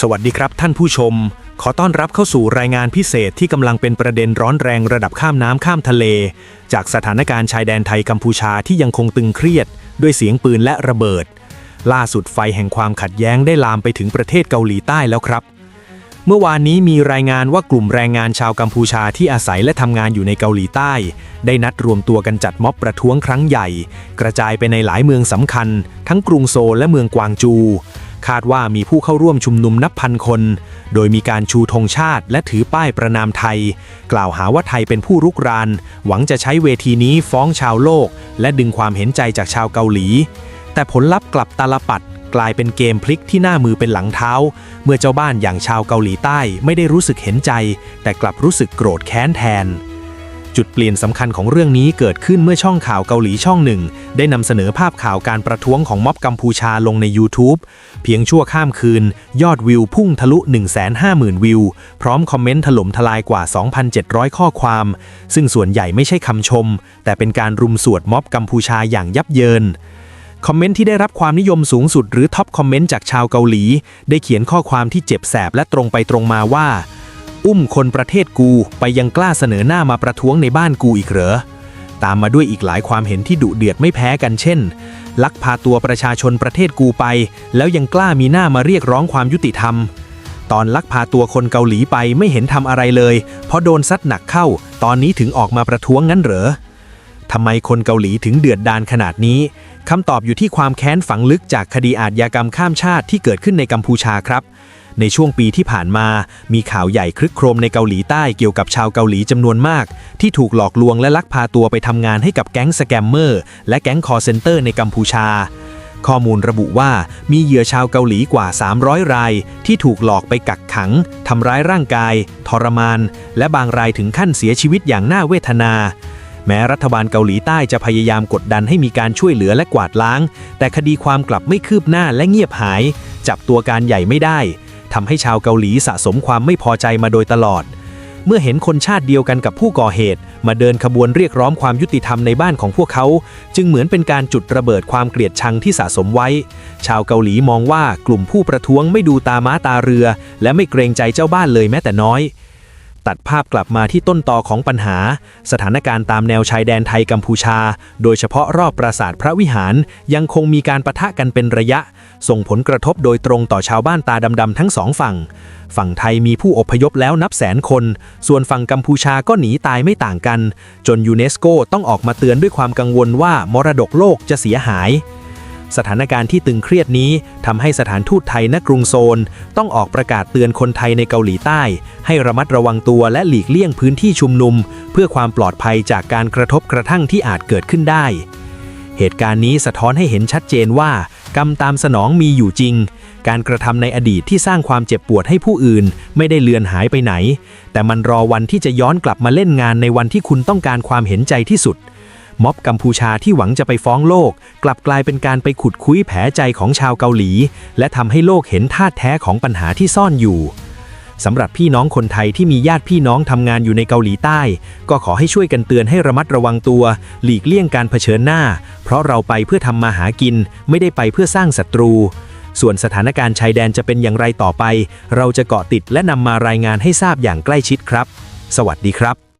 สวัสดีครับท่านผู้ชม ขอต้อนรับเข้าสู่รายงานพิเศษที่กำลังเป็นประเด็นร้อนแรงระดับข้ามน้ำข้ามทะเล จากสถานการณ์ชายแดนไทยกัมพูชาที่ยังคงตึงเครียด ด้วยเสียงปืนและระเบิด ล่าสุดไฟแห่งความขัดแย้งได้ลามไปถึงประเทศเกาหลีใต้แล้วครับ เมื่อวานนี้มีรายงานว่ากลุ่มแรงงานชาวกัมพูชาที่อาศัยและทำงานอยู่ในเกาหลีใต้ ได้นัดรวมตัวกันจัดม็อบประท้วงครั้งใหญ่ กระจายไปในหลายเมืองสำคัญ ทั้งกรุงโซลและเมืองกวางจู คาดว่ามีผู้เข้าร่วมชุมนุมนับพันคน โดยมีการชูธงชาติ และถือป้ายประนามไทย กล่าวหาว่าไทยเป็นผู้รุกราน หวังจะใช้เวทีนี้ฟ้องชาวโลก และดึงความเห็นใจจากชาวเกาหลี แต่ผลลัพธ์กลับตาลปัดกลายเป็นเกมพลิกที่หน้ามือเป็นหลังเท้า เมื่อเจ้าบ้านอย่างชาวเกาหลีใต้ไม่ได้รู้สึกเห็นใจ แต่กลับรู้สึกโกรธแค้นแทน จุดเปลี่ยนสำคัญของเรื่องนี้เกิดขึ้นเมื่อช่องข่าวเกาหลีช่องหนึ่ง ได้นำเสนอภาพข่าวการประท้วงของม็อบกัมพูชาลงใน YouTube เพียงชั่วข้ามคืน ยอดวิวพุ่งทะลุ 150,000 วิว พร้อมคอมเมนต์ถล่มทลายกว่า 2,700 ข้อความ ซึ่งส่วนใหญ่ไม่ใช่คำชม แต่เป็นการรุมสวดม็อบกัมพูชาอย่างยับเยินคอมเมนต์ที่ได้รับความนิยมสูงสุดหรือท็อปคอมเมนต์จากชาวเกาหลี ได้เขียนข้อความที่เจ็บแสบและตรงไปตรงมาว่า อุ้มคนประเทศกูไปยังกล้าเสนอหน้ามาประท้วงในบ้านกูอีกเหรอ ตามมาด้วยอีกหลายความเห็นที่ดุเดือดไม่แพ้กันเช่น ลักพาตัวประชาชนประเทศกูไป แล้วยังกล้ามีหน้ามาเรียกร้องความยุติธรรม ตอนลักพาตัวคนเกาหลีไปไม่เห็นทำอะไรเลย เพราะโดนซัดหนักเข้า ตอนนี้ถึงออกมาประท้วงงั้นเหรอทำไมคนเกาหลีถึงเดือดดานขนาดนี้คำตอบอยู่ที่ความแค้นฝังลึกจากคดีอาญากรรมข้ามชาติที่เกิดขึ้นในกัมพูชาครับ ในช่วงปีที่ผ่านมา มีข่าวใหญ่คลึกโครมในเกาหลีใต้เกี่ยวกับชาวเกาหลีจำนวนมาก ที่ถูกหลอกลวงและลักพาตัวไปทำงานให้กับแก๊งสแกมเมอร์ และแก๊งคอร์เซนเตอร์ในกัมพูชา ข้อมูลระบุว่ามีเหยื่อชาวเกาหลีกว่า 300 ราย ที่ถูกหลอกไปกักขังทำร้ายร่างกาย ทรมาน และบางรายถึงขั้นเสียชีวิตอย่างน่าเวทนาแม้รัฐบาลเกาหลีใต้จะพยายามกดดันให้มีการช่วยเหลือและกวาดล้าง แต่คดีความกลับไม่คืบหน้าและเงียบหาย จับตัวการใหญ่ไม่ได้ ทำให้ชาวเกาหลีสะสมความไม่พอใจมาโดยตลอด เมื่อเห็นคนชาติเดียวกันกับผู้ก่อเหตุ มาเดินขบวนเรียกร้องความยุติธรรมในบ้านของพวกเขา จึงเหมือนเป็นการจุดระเบิดความเกลียดชังที่สะสมไว้ ชาวเกาหลีมองว่ากลุ่มผู้ประท้วงไม่ดูตาม้าตาเรือ และไม่เกรงใจเจ้าบ้านเลยแม้แต่น้อย ตัดภาพกลับมาที่ต้นตอของปัญหา สถานการณ์ตามแนวชายแดนไทยกัมพูชา โดยเฉพาะรอบปราสาทพระวิหาร ยังคงมีการประทะกันเป็นระยะ ส่งผลกระทบโดยตรงต่อชาวบ้านตาดำๆทั้งสองฝั่ง ฝั่งไทยมีผู้อพยพแล้วนับแสนคน ส่วนฝั่งกัมพูชาก็หนีตายไม่ต่างกัน จนยูเนสโกต้องออกมาเตือนด้วยความกังวลว่ามรดกโลกจะเสียหาย สถานการณ์ที่ตึงเครียดนี้ทำให้สถานทูตไทยณกรุงโซลต้องออกประกาศเตือนคนไทยในเกาหลีใต้ ให้ระมัดระวังตัวและหลีกเลี่ยงพื้นที่ชุมนุม เพื่อความปลอดภัยจากการกระทบกระทั่งที่อาจเกิดขึ้นได้ เหตุการณ์นี้สะท้อนให้เห็นชัดเจนว่ากรรมตามสนองมีอยู่จริง การกระทำในอดีตที่สร้างความเจ็บปวดให้ผู้อื่น ไม่ได้เลือนหายไปไหน แต่มันรอวันที่จะย้อนกลับมาเล่นงานในวันที่คุณต้องการความเห็นใจที่สุด ม็อบกัมพูชาที่หวังจะไปฟ้องโลก กลับกลายเป็นการไปขุดคุ้ยแผลใจของชาวเกาหลี และทำให้โลกเห็นท่าแท้ของปัญหาที่ซ่อนอยู่สำหรับพี่น้องคนไทยที่มีญาติพี่น้องทำงานอยู่ในเกาหลีใต้ ก็ขอให้ช่วยกันเตือนให้ระมัดระวังตัว หลีกเลี่ยงการเผชิญหน้า เพราะเราไปเพื่อทำมาหากิน ไม่ได้ไปเพื่อสร้างศัตรู ส่วนสถานการณ์ชายแดนจะเป็นอย่างไรต่อไป เราจะเกาะติดและนำมารายงานให้ทราบอย่างใกล้ชิดครับ สวัสดีครับ